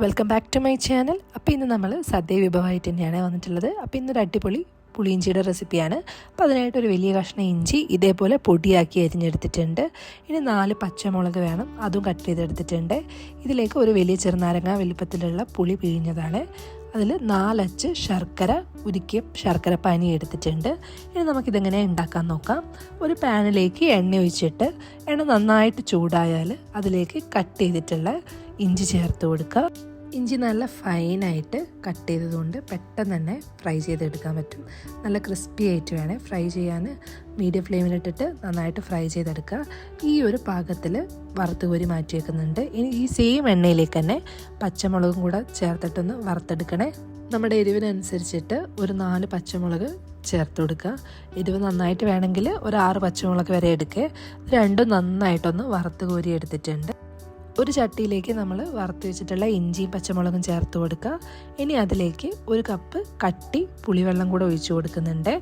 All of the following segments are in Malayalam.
Welcome back to my channel അപ്പോൾ ഇന്ന് നമ്മൾ സദ്യ വിഭവമായിട്ട് തന്നെയാണ് വന്നിട്ടുള്ളത്. അപ്പോൾ ഇന്നൊരു അടിപൊളി പുളിയിഞ്ചിയുടെ റെസിപ്പിയാണ്. അപ്പോൾ അതിനായിട്ട് ഒരു വലിയ കഷ്ണം ഇഞ്ചി ഇതേപോലെ പൊടിയാക്കി അരിഞ്ഞെടുത്തിട്ടുണ്ട്. ഇനി നാല് പച്ചമുളക് വേണം. അതും കട്ട് ചെയ്തെടുത്തിട്ടുണ്ട്. ഇതിലേക്ക് ഒരു വലിയ ചെറുനാരങ്ങ വലിപ്പത്തിലുള്ള പുളി പിഴിഞ്ഞതാണ്. അതിൽ നാലച്ച് ശർക്കര ഉരുക്കിയ ശർക്കര പനി എടുത്തിട്ടുണ്ട്. ഇനി നമുക്കിതെങ്ങനെ ഉണ്ടാക്കാൻ നോക്കാം. ഒരു പാനിലേക്ക് എണ്ണ ഒഴിച്ചിട്ട് എണ്ണ നന്നായിട്ട് ചൂടായാൽ അതിലേക്ക് കട്ട് ചെയ്തിട്ടുള്ള ഇഞ്ചി ചേർത്ത് കൊടുക്കുക. ഇഞ്ചി നല്ല ഫൈനായിട്ട് കട്ട് ചെയ്തതുകൊണ്ട് പെട്ടെന്ന് തന്നെ ഫ്രൈ ചെയ്തെടുക്കാൻ പറ്റും. നല്ല ക്രിസ്പി ആയിട്ട് വേണേൽ ഫ്രൈ ചെയ്യാൻ. മീഡിയം ഫ്ലെയിമിലിട്ടിട്ട് നന്നായിട്ട് ഫ്രൈ ചെയ്തെടുക്കുക. ഈ ഒരു പാകത്തിൽ വറുത്ത് കോരി മാറ്റി വെക്കുന്നുണ്ട്. ഇനി ഈ സെയിം എണ്ണയിലേക്ക് തന്നെ പച്ചമുളകും കൂടെ ചേർത്തിട്ടൊന്ന് വറുത്തെടുക്കണേ. നമ്മുടെ എരിവിനനുസരിച്ചിട്ട് ഒരു നാല് പച്ചമുളക് ചേർത്ത് കൊടുക്കുക. എരിവ് നന്നായിട്ട് വേണമെങ്കിൽ ഒരു ആറ് പച്ചമുളക് വരെ എടുക്കുക രണ്ടും നന്നായിട്ടൊന്ന് വറുത്ത് കോരി എടുത്തിട്ടുണ്ട്. ഒരു ചട്ടിയിലേക്ക് നമ്മൾ വറുത്ത് വെച്ചിട്ടുള്ള ഇഞ്ചിയും പച്ചമുളകും ചേർത്ത് കൊടുക്കുക. ഇനി അതിലേക്ക് ഒരു കപ്പ് കട്ടി പുളിവെള്ളം കൂടെ ഒഴിച്ചു കൊടുക്കുന്നുണ്ട്.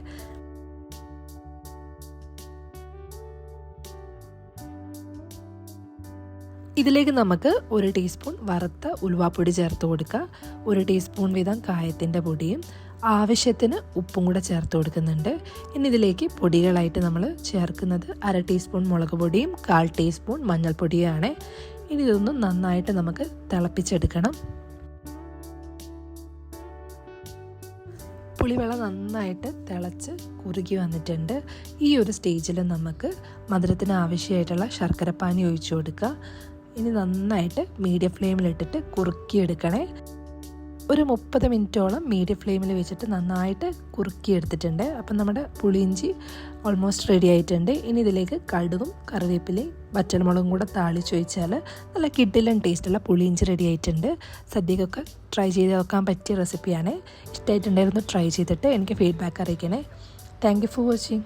ഇതിലേക്ക് നമുക്ക് ഒരു ടീസ്പൂൺ വറുത്ത ഉലുവാപ്പൊടി ചേർത്ത് കൊടുക്കുക. ഒരു ടീസ്പൂൺ വീതം കായത്തിന്റെ പൊടിയും ആവശ്യത്തിന് ഉപ്പും കൂടെ ചേർത്ത് കൊടുക്കുന്നുണ്ട്. ഇനി ഇതിലേക്ക് പൊടികളായിട്ട് നമ്മൾ ചേർക്കുന്നത് അര ടീസ്പൂൺ മുളക് പൊടിയും കാൽ ടീസ്പൂൺ മഞ്ഞൾപ്പൊടിയുമാണ്. ഇനി ഇതൊന്നും നന്നായിട്ട് നമുക്ക് തിളപ്പിച്ചെടുക്കണം. പുളിവെള്ളം നന്നായിട്ട് തിളച്ച് കുറുകി വന്നിട്ടുണ്ട്. ഈ ഒരു സ്റ്റേജിൽ നമുക്ക് മധുരത്തിന് ആവശ്യമായിട്ടുള്ള ശർക്കരപ്പാനി ഒഴിച്ചു കൊടുക്കുക ഇനി നന്നായിട്ട് മീഡിയം ഫ്ലെയിമിലിട്ടിട്ട് കുറുക്കിയെടുക്കണേ. ഒരു മുപ്പത് മിനിറ്റോളം മീഡിയം ഫ്ലെയിമിൽ വെച്ചിട്ട് നന്നായിട്ട് കുറുക്കിയെടുത്തിട്ടുണ്ട്. അപ്പം നമ്മുടെ പുളിയിഞ്ചി ഓൾമോസ്റ്റ് റെഡി ആയിട്ടുണ്ട്. ഇനി ഇതിലേക്ക് കടുകും കറിവേപ്പിലയും വറ്റൽമുളകും കൂടെ താളിച്ച് ഒഴിച്ചാൽ നല്ല കിഡിലൻ ടേസ്റ്റുള്ള പുളിയിഞ്ചി റെഡി ആയിട്ടുണ്ട്. സദ്യക്കൊക്കെ ട്രൈ ചെയ്ത് നോക്കാൻ പറ്റിയ റെസിപ്പിയാണ് ഇഷ്ടമായിട്ടുണ്ടായിരുന്നു ട്രൈ ചെയ്തിട്ട് എനിക്ക് feedback അറിയിക്കണേ. Thank you for watching